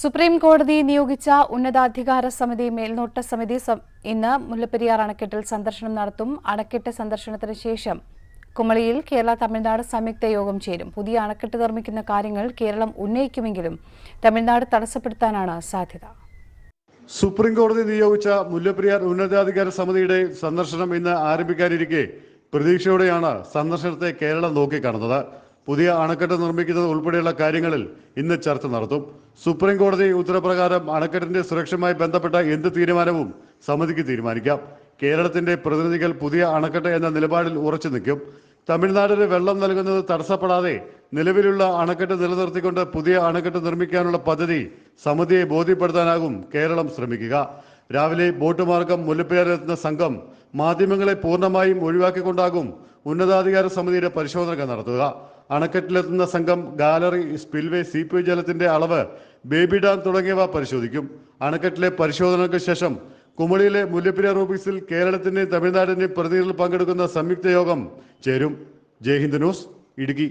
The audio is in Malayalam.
സുപ്രീം കോടതി നിയോഗിച്ച ഉന്നതാധികാര സമിതി മേൽനോട്ട സമിതി ഇന്ന് മുല്ലപ്പെരിയാർ അണക്കെട്ടിൽ സന്ദർശനം നടത്തും. അണക്കെട്ട് സന്ദർശനത്തിന് ശേഷം കുമളിയിൽ കേരള തമിഴ്നാട് സംയുക്ത യോഗം ചേരും. പുതിയ അണക്കെട്ട് നിർമ്മിക്കുന്ന കാര്യങ്ങൾ കേരളം ഉന്നയിക്കുമെങ്കിലും തമിഴ്നാട് തടസ്സപ്പെടുത്താനാണ് സാധ്യത. സുപ്രീം കോടതി നിയോഗിച്ച മുല്ലപ്പെരിയാർ ഉന്നതാധികാര സമിതിയുടെ സന്ദർശനം ഇന്ന് ആരംഭിക്കാനിരിക്കെ. പ്രതീക്ഷയോടെയാണ് സന്ദർശനത്തെ കേരളം നോക്കിക്കാണുന്നത്. പുതിയ അണക്കെട്ട് നിർമ്മിക്കുന്നത് ഉൾപ്പെടെയുള്ള കാര്യങ്ങളിൽ ഇന്ന് ചർച്ച നടത്തും. സുപ്രീം കോടതി ഉത്തരപ്രകാരം അണക്കെട്ടിന്റെ സുരക്ഷയുമായി ബന്ധപ്പെട്ട എന്ത് തീരുമാനവും സമിതിക്ക് തീരുമാനിക്കാം. കേരളത്തിന്റെ പ്രതിനിധികൾ പുതിയ അണക്കെട്ട് എന്ന നിലപാടിൽ ഉറച്ചു നിൽക്കും. തമിഴ്നാടിന് വെള്ളം നൽകുന്നത് തടസ്സപ്പെടാതെ നിലവിലുള്ള അണക്കെട്ട് നിലനിർത്തിക്കൊണ്ട് പുതിയ അണക്കെട്ട് നിർമ്മിക്കാനുള്ള പദ്ധതി സമിതിയെ ബോധ്യപ്പെടുത്താനാകും കേരളം ശ്രമിക്കുക. രാവിലെ ബോട്ട് മാർഗം മുല്ലപ്പെരിയാറിലെത്തുന്ന സംഘം മാധ്യമങ്ങളെ പൂർണമായും ഒഴിവാക്കിക്കൊണ്ടാകും ഉന്നതാധികാര സമിതിയുടെ പരിശോധന നടത്തുക. അണക്കെട്ടിലെത്തുന്ന സംഘം ഗാലറി സ്പിൽവേ സീപ്പേജ് ജലത്തിന്റെ അളവ് ബേബി ഡാം തുടങ്ങിയവ പരിശോധിക്കും. അണക്കെട്ടിലെ പരിശോധനയ്ക്ക് ശേഷം കുമളിയിലെ മുല്ലപ്പെരിയാർ ഓഫീസിൽ കേരളത്തിന്റെയും തമിഴ്നാടിന്റെയും പ്രതിനിധികൾ പങ്കെടുക്കുന്ന സംയുക്ത യോഗം ചേരും. ജയ് ഹിന്ദ് ന്യൂസ് ഇടുക്കി.